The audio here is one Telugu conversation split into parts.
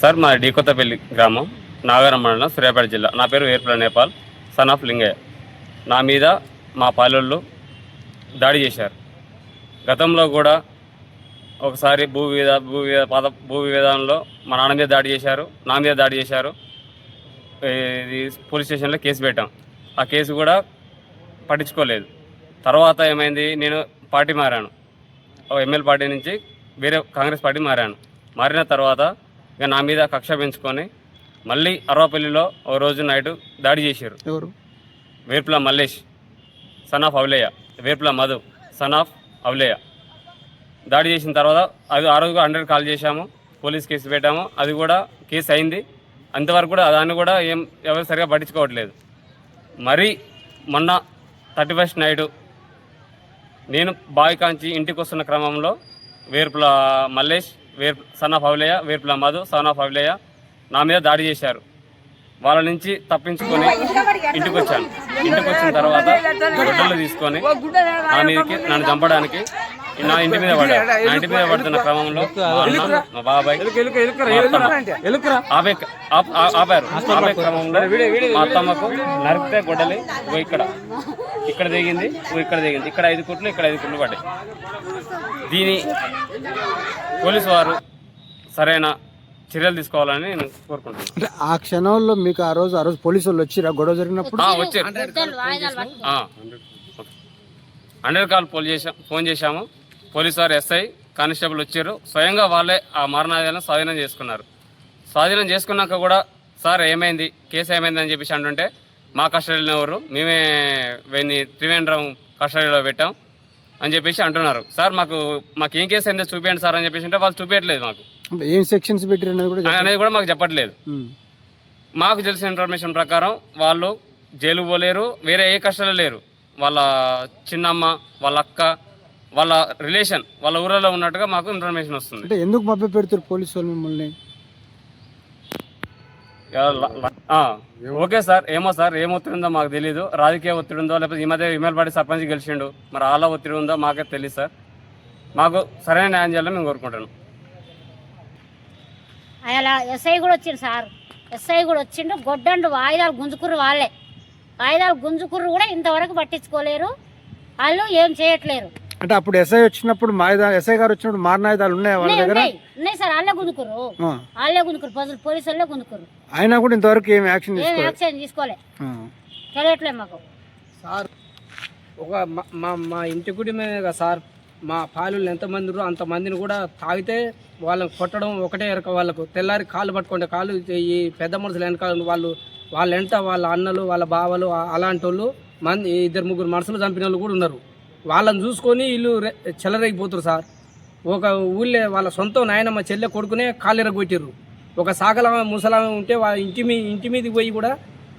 సార్ మా డీకొత్తపల్లి గ్రామం నాగారం మండలం సూర్యాపేట జిల్లా. నా పేరు వేర్పుల నేపాల్ సన్ ఆఫ్ లింగయ్య నా మీద మా పాలెళ్ళు దాడి చేశారు. గతంలో కూడా ఒకసారి భూ వివిధ భూ వివిధ పాద భూ విధానంలో మా నాన్న మీద దాడి చేశారు నా మీద దాడి చేశారు. ఇది పోలీస్ స్టేషన్లో కేసు పెట్టాం. ఆ కేసు కూడా పట్టించుకోలేదు. తర్వాత ఏమైంది నేను పార్టీ మారాను. ఓ ఎమ్మెల్యే పార్టీ నుంచి వేరే కాంగ్రెస్ పార్టీ మారాను. మారిన తర్వాత ఇక నా మీద కక్ష పెంచుకొని మళ్ళీ అరవపల్లిలో ఓ రోజు నైట్ దాడి చేశారు. ఎవరు? Verpula Mallesh son of Avaleya Verpula Madhu son of Avaleya. దాడి చేసిన తర్వాత అది ఆ రోజు హండ్రెడ్ కాల్ చేశాము పోలీస్ కేసు పెట్టాము అది కూడా కేసు అయింది. అంతవరకు కూడా దాన్ని కూడా ఏం ఎవరు సరిగా పట్టించుకోవట్లేదు. మరి మొన్న థర్టీ ఫస్ట్ నైటు నేను బావి కాంచి ఇంటికి వస్తున్న క్రమంలో Verpula Mallesh wear son of Avaleya Verpula Madhu son of Avaleya నా మీద దాడి చేశారు. వాళ్ళ నుంచి తప్పించుకొని ఇంటికి వచ్చాను ఇంటికి వచ్చిన తర్వాత గుడ్డలు తీసుకొని నా మీదకి నన్ను చంపడానికి నా ఇంటి మీద నా ఇంటి మీద పడుతున్న క్రమంలో మా అన్న మా బాబాయ్ మా అత్తమ్మ ఆపే ఆప్- ఆ- ఆపారు. ఆపే క్రమంలో మా అత్తమ్మకు నరికితే గొడ్డలి ఇగో ఇక్కడ. ఇక్కడ దిగింది ఇగో ఇక్కడ దిగింది. ఇక్కడ ఐదు కుట్లు ఇక్కడ ఐదు కుట్లు పడ్డాయి. దీని పోలీసు వారు సరైన చర్యలు తీసుకోవాలని నేను కోరుకుంటున్నాను. అంటే ఆ క్షణంలో మీకు ఆ రోజు ఆ రోజు పోలీసు వాళ్ళు వచ్చిరా? గొడవ జరిగినప్పుడు? ఆ, వచ్చారు. ఆ. హండ్రెడ్ కాల్ పోల్ చేసాం ఫోన్ చేశాము. పోలీసు వారు ఎస్ఐ కానిస్టేబుల్ వచ్చారు. స్వయంగా వాళ్ళే ఆ మరణాలను స్వాధీనం చేసుకున్నారు. స్వాధీనం చేసుకున్నాక కూడా సార్ ఏమైంది? కేసు ఏమైంది? అని చెప్పేసి అంటుంటే మా కస్టడీలో ఎవరు మేమే వీడిని త్రివేంద్రం కస్టడీలో పెట్టాం. అని చెప్పేసి అంటున్నారు. సార్ మాకు మాకు ఏం కేసు అయిందో చూపించండి సార్ అని చెప్పేసి అంటే వాళ్ళు చూపించట్లేదు మాకు. ఏం సెక్షన్స్ పెట్టారు అనేది కూడా. అనేది కూడా మాకు చెప్పట్లేదు. మాకు తెలిసిన ఇన్ఫర్మేషన్ ప్రకారం వాళ్ళు జైలు పోలేరు వేరే ఏ కష్టాలు లేరు. వాళ్ళ చిన్నమ్మ వాళ్ళ అక్క వాళ్ళ రిలేషన్ వాళ్ళ ఊరిలో ఉన్నట్టుగా మాకు ఇన్ఫర్మేషన్ వస్తుంది. అంటే ఎందుకు మభ్య పెడతారు పోలీసు వాళ్ళు మిమ్మల్ని? ఓకే సార్ ఏమో సార్ ఏం ఒత్తిడి ఉందో మాకు తెలియదు రాజకీయ ఒత్తిడి ఉందో లేకపోతే ఈ మధ్య ఇమేల్ పార్టీ సర్పంచ్ గెలిచిండు. మరి వాళ్ళ ఒత్తిడి ఉందో మాకే తెలియదు సార్. మాకు సరైన న్యాయం చేయాలని మేము కోరుకుంటాను అలా ఎస్ఐ కూడా వచ్చిండు సార్. ఎస్ఐ కూడా వచ్చిండు. గొడ్డండు వాయిదాలు గుంజుకుర్రు వాళ్ళే. వాయిదాలు గుంజుకుర్రు కూడా ఇంతవరకు పట్టించుకోలేరు. వాళ్ళు ఏం చేయట్లేరు. అంటే అప్పుడు ఎస్ఐ వచ్చినప్పుడు ఎస్ఐ గారు వచ్చినప్పుడు మారణాయుధాలు ఉన్నాయా వాళ్ళ దగ్గర? ఉన్నాయి. సార్ వాళ్ళే గుంజుకుర్రు. ఆ. వాళ్ళే గుంజుకుర్రు. పోలీసు పోలీసు వాళ్ళే గుంజుకుర్రు. అయినా కూడా ఇంతవరకు ఏం యాక్షన్ తీసుకోలేదు. యాక్షన్ తీసుకోలే. తెలియట్లే మాకు. సార్ ఒక మా- మా ఇంటి కుటుంబమే కదా సార్ మా పాలు ఎంతమంది ఉన్నారో అంతమందిని కూడా తాగితే వాళ్ళని కొట్టడం ఒకటే ఎరక వాళ్ళకు. తెల్లారి కాళ్ళు పట్టుకుంటే కాళ్ళు ఈ పెద్ద మనుషులు వెనకాల వాళ్ళు వాళ్ళ వెంట వాళ్ళ అన్నలు వాళ్ళ బావలు అలాంటి వాళ్ళు మంది ఇద్దరు ముగ్గురు మనుషులు చంపిన వాళ్ళు కూడా ఉన్నారు. వాళ్ళని చూసుకొని వీళ్ళు రె- చెలరేగిపోతారు సార్. ఒక ఊళ్ళో వాళ్ళ సొంత నాయనమ్మ చెల్లె కొడుకునే కాళ్ళు ఎరగొట్టిర్రు ఒక సాగల ముసలామె ఉంటే వాళ్ళ ఇంటి మీ ఇంటి మీదకి పోయి కూడా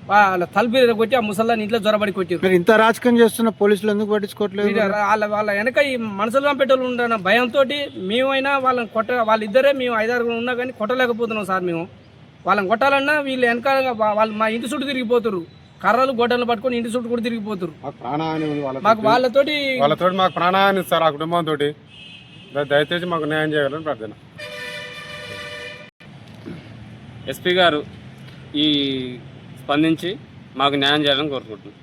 వాళ్ళ తలుపు ఎరగొట్టి ఆ ముసలాన్ని ఇంట్లో జ్వరబడి కొట్టిర్రు. మరి ఇంత రాజకీయం చేస్తున్న పోలీసులు ఎందుకు పట్టించుకోవట్లేదు వీళ్ళ వాళ్ళ వెనక ఈ మనుషులు చంపేటోళ్ళు ఉంటారన్న భయంతో మేమైనా వాళ్ళని కొట్ట వాళ్ళిద్దరే మేము ఐదారు ఉన్నా కానీ కొట్టలేకపోతున్నాం సార్ మేము. వాళ్ళని కొట్టాలన్నా వీళ్ళు వెనకాల వాళ్ళు మా ఇంటి చుట్టూ తిరిగిపోతారు కర్రలు గొడ్డలు పట్టుకొని ఇంటి చుట్టూ కూడా తిరిగిపోతారు మాకు ప్రాణహాని ఉంది వాళ్ళ మాకు వాళ్ళతోటి వాళ్ళతో మాకు ప్రాణహాని ఇస్తారు ఆ కుటుంబంతో దయచేసి మాకు న్యాయం చేయాలని ప్రార్థన. ఎస్పీ గారు ఈ స్పందించి మాకు న్యాయం చేయాలని కోరుకుంటున్నాను